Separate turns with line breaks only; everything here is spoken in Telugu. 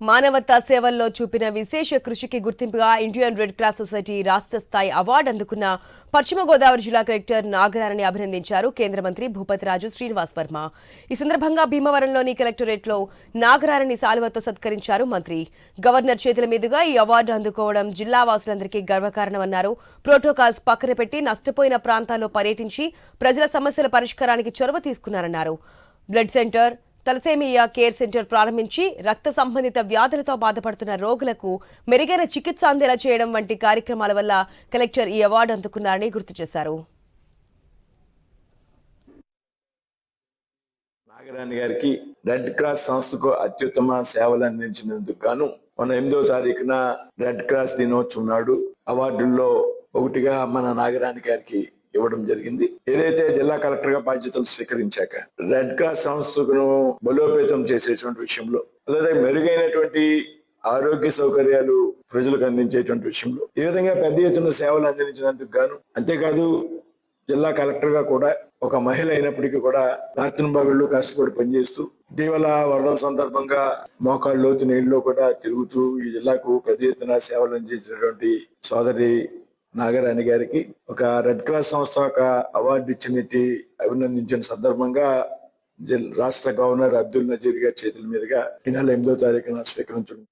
మానవతా సేవల్లో చూపిన విశేష కృషికి గుర్తింపుగా ఇండియన్ రెడ్ క్రాస్ సొసైటీ రాష్ట్ర స్థాయి అవార్డు అందుకున్న పశ్చిమ గోదావరి జిల్లా కలెక్టర్ నాగరాణని అభినందించారు కేంద్ర మంత్రి భూపతిరాజు శ్రీనివాస్ వర్మ. ఈ సందర్భంగా భీమవరంలోని కలెక్టరేట్లో నాగరాణని సాలువతో సత్కరించారు మంత్రి. గవర్నర్ చేతుల మీదుగా ఈ అవార్డు అందుకోవడం జిల్లా వాసులందరికీ గర్వకారణమన్నారు. ప్రోటోకాల్స్ పక్కన పెట్టి నష్టపోయిన ప్రాంతాల్లో పర్యటించి ప్రజల సమస్యల పరిష్కారానికి చొరవ తీసుకున్నారన్నారు. Blood centre thalassaemia care centre ప్రారంభించి రక్త సంబంధిత వ్యాధులతో బాధపడుతున్న రోగులకు మెరుగైన చికిత్స అందేలా చేయడం వంటి కార్యక్రమాల వల్ల కలెక్టర్ ఈ అవార్డు అందుకున్నారని గుర్తు చేశారు.
నాగరాణి గారికి రెడ్ క్రాస్ సంస్థకు అత్యుత్తమ సేవలు అందించినందుకు గాను మన ఎనిమిదో తారీఖున రెడ్ క్రాస్ దినోత్సవం నాడు అవార్డుల్లో ఒకటిగా మన నాగరాణి గారికి ఇవ్వడం జరిగింది. ఏదైతే జిల్లా కలెక్టర్గా బాధ్యతలు స్వీకరించాక రెడ్ క్రాస్ సంస్థను బలోపేతం చేసేటువంటి విషయంలో అలాగే మెరుగైనటువంటి ఆరోగ్య సౌకర్యాలు ప్రజలకు అందించేటువంటి విషయంలో ఈ విధంగా పెద్ద ఎత్తున సేవలు అందించినందుకు గాను అంతేకాదు జిల్లా కలెక్టర్గా కూడా ఒక మహిళ అయినప్పటికీ కూడా రాత్రి బాగుళ్ళు కష్టపడి పనిచేస్తూ ఇటీవల వరదల సందర్భంగా మోకాళ్ళ లోతు నీళ్ళలో కూడా తిరుగుతూ ఈ జిల్లాకు పెద్ద ఎత్తున సేవలు అందించినటువంటి సోదరి నాగరాణి గారికి ఒక రెడ్ క్రాస్ సంస్థ ఒక అవార్డు ఇచ్చినట్టు అభినందించిన సందర్భంగా జిల్- రాష్ట్ర గవర్నర్ అబ్దుల్ నజీర్ గారి చేతుల మీదుగా ఈ నెల ఎనిమిదో తారీఖున స్వీకరించడం